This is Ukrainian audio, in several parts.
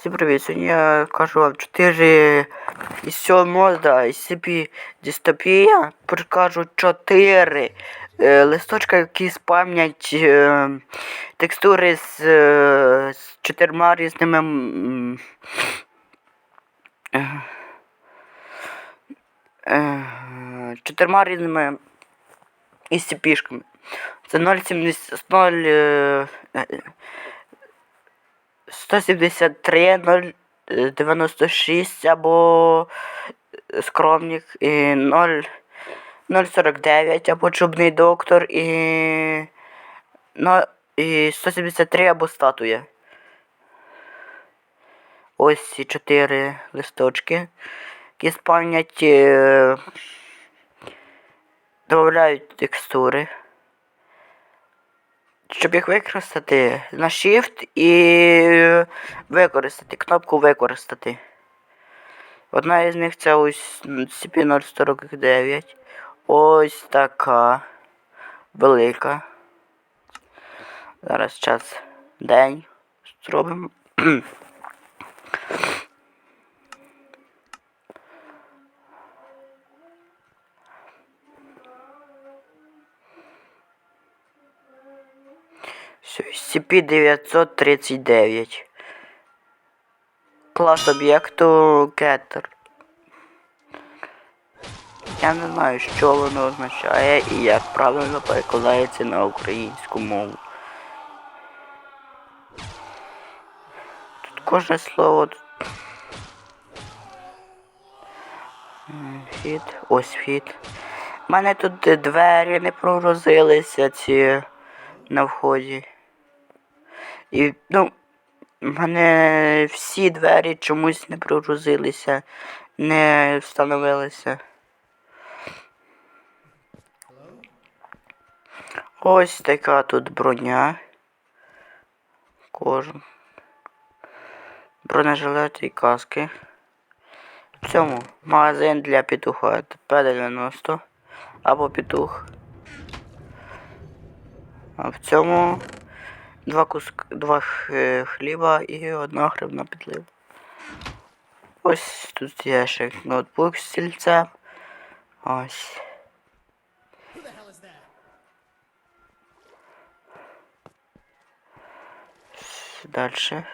Всім привіт, сьогодні я кажу вам 4 із 7 да, SCP дистопія. Прикажу 4 е, листочка, які спам'ять е, текстури з, е, з чотирма різними. е, е, чотирма різними SCP-шками. Це 0,70 0, е, е, 173 096 або скромник і 0 049 або чубний доктор і, ну, і 173 або статуя. Ось ці чотири листочки, які спавнять, е, додають текстури. Щоб їх використати на Shift і використати, кнопку використати. Одна із них це ось CP049. Ось така велика. Зараз час день зробимо. SCP-939. Клас об'єкту Getter. Я не знаю, що воно означає і як правильно перекладається на українську мову. Тут кожне слово. Вхід, ось вхід. У мене тут двері не прогрузилися ці на вході. І, ну, в мене всі двері чомусь не прогрузилися, не встановилися. Ось така тут броня. Кожен. Бронежилети і каски. В цьому магазин для петуха П-90 або петух. А в цьому два куск, два хліба і одна грибна підлива. Ось тут є ще ноутбук з стільцем. Ось. Дальше.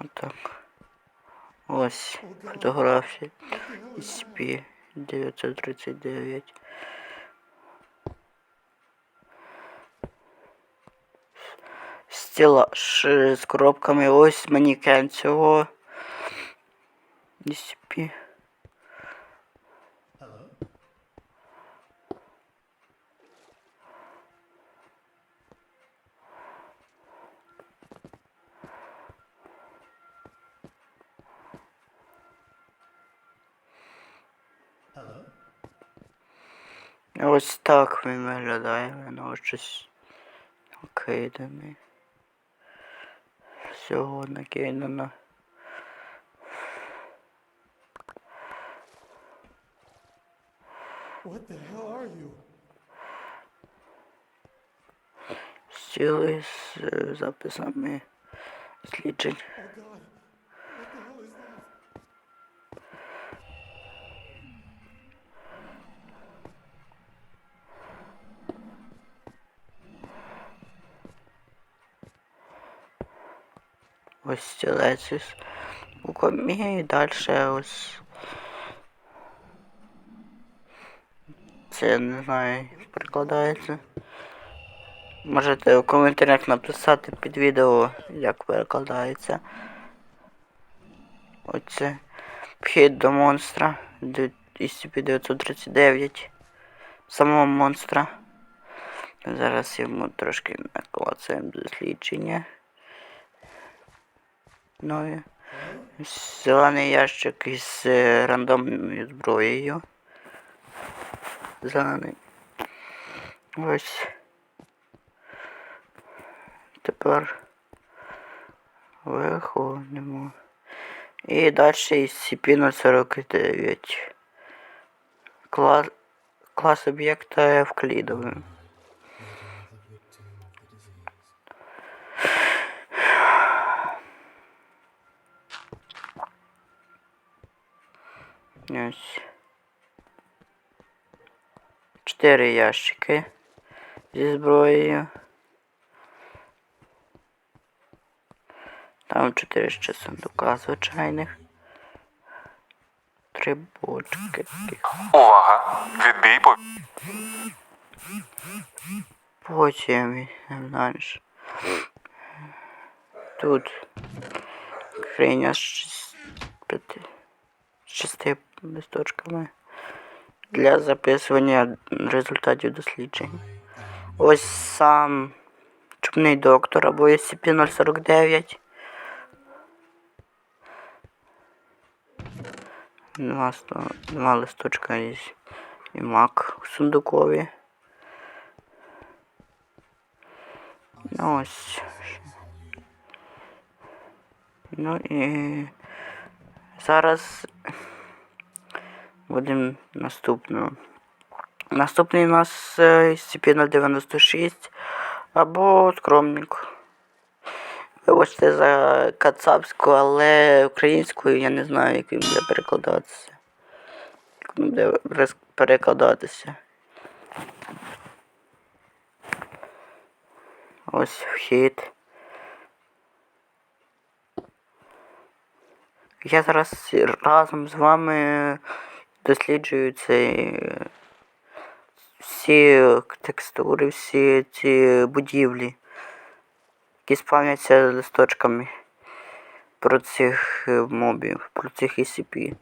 Отак. Ось фотографії. SP 939. Стелаж з коробками. Ось манікен цього. SP. Ось так він виглядає, він ось щось накиданий. Всього накидано. What the hell are you? Стіли з е, записами сліджень. Oh god. What the hell is that? Ось стілець із буквами і далі ось. Це я не знаю, перекладається. Можете в коментарях написати під відео, як перекладається. Оце вхід до монстра де- SCP-939 самого монстра. Зараз йому трошки наклацаємо дослідження. Нові. Зелений ящик із е, рандомною зброєю. Зелений. Ось. Тепер виходимо. І далі із CP049. Клас, клас об'єкта Евклідовий. Ось. Чотири ящики зі зброєю. Там чотири ще сундука звичайних. Три бочки. таких. Увага! Відбій по Потім знаєш. Тут хреня з з шести листочками для записування результатів досліджень. Ось сам чубний доктор або SCP-049. Два, два листочка і мак у сундукові. Ну ось. Ну і зараз будемо наступну. Наступний у нас е, SCP-096 або скромник. Вибачте за кацапську, але українською я не знаю, як він буде перекладатися. Як він буде перекладатися. Ось вхід. Я зараз разом з вами досліджую цей всі текстури, всі ці будівлі, які спавняться листочками про цих е, мобів, про цих SCP.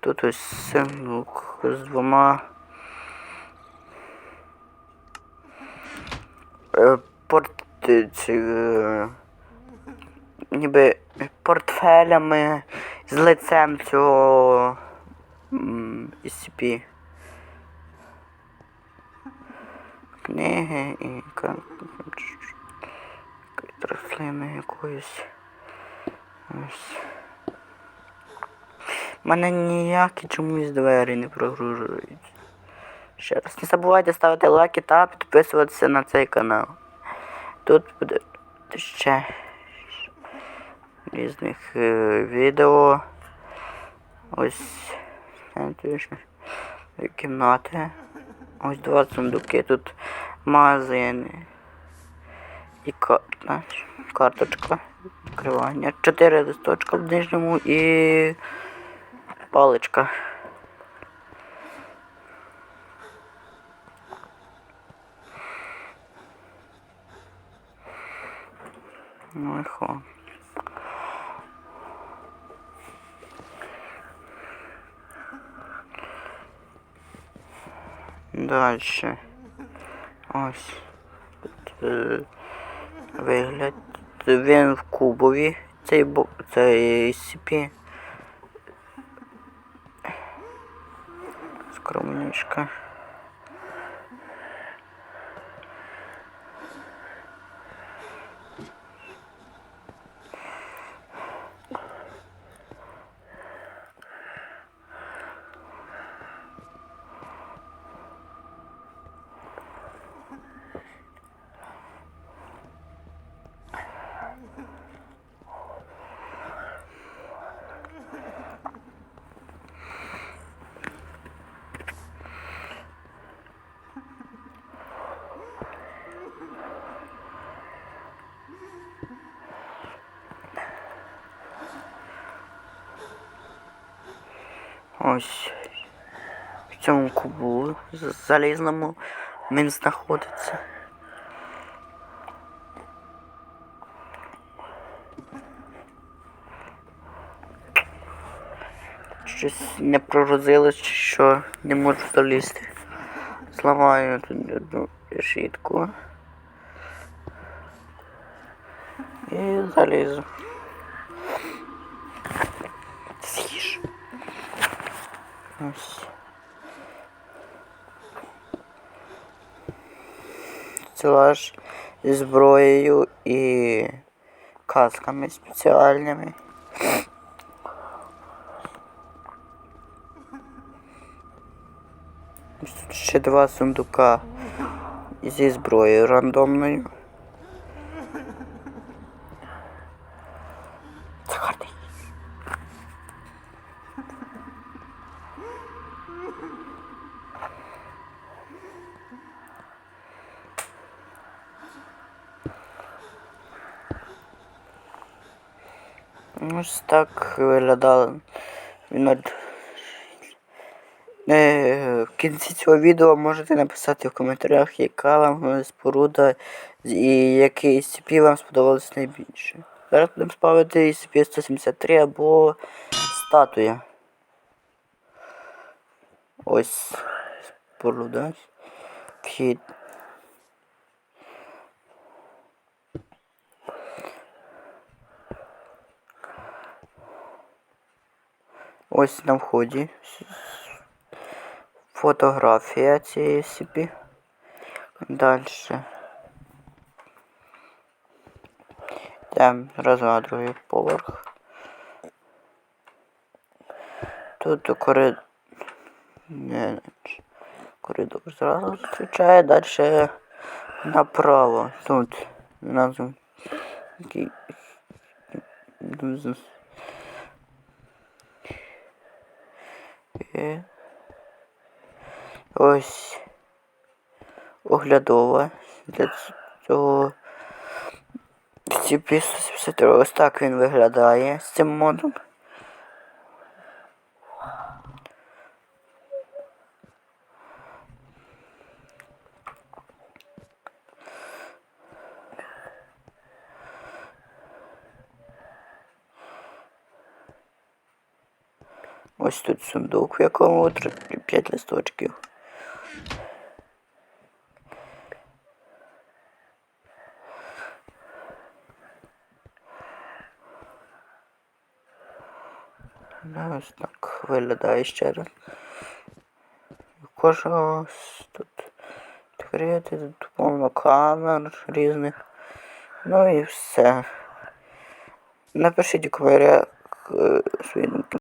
Тут ось сундук з двома е, порт е, ці, е, ніби портфелями з лицем цього SCP. Книги і рослини якоїсь. Ось. Мене ніякі чомусь двері не прогружують. Ще раз, не забувайте ставити лайки та підписуватися на цей канал. Тут буде ще різних е, відео. Ось кімнати. Ось два сундуки, тут магазини. І карта, карточка відкривання. Чотири листочка в нижньому і паличка. Ну і хо. Дальше. Ось. Е, вигляд. Він в кубові. Цей цей SCP. Скромничка. Ось в цьому кубу залізному він знаходиться. Щось не пророзилось, що не можу залізти. Зламаю тут одну решітку. І залізу. Ось. Стелаж зі зброєю і касками спеціальними. Ще два сундука зі зброєю рандомною. Ось так виглядало. Він Е, В кінці цього відео можете написати в коментарях, яка вам споруда і який SCP вам сподобалось найбільше. Зараз будемо ставити SCP-173 або статуя. Ось споруда. Вхід. Ось на вході. Фотографія цієї собі. Далі. Йдемо зразу на другий поверх. Тут коридор. Коридор зразу зустрічає, далі направо. Тут назву. Ось оглядова для цього CP-173. Ось так він виглядає з цим модом. Ось тут сундук, в якому 5 листочків. Ось так виглядає ще раз. Кожного тут відкрити, тут повно камер різних. Ну і все. Напишіть у коментарях е, свої думки.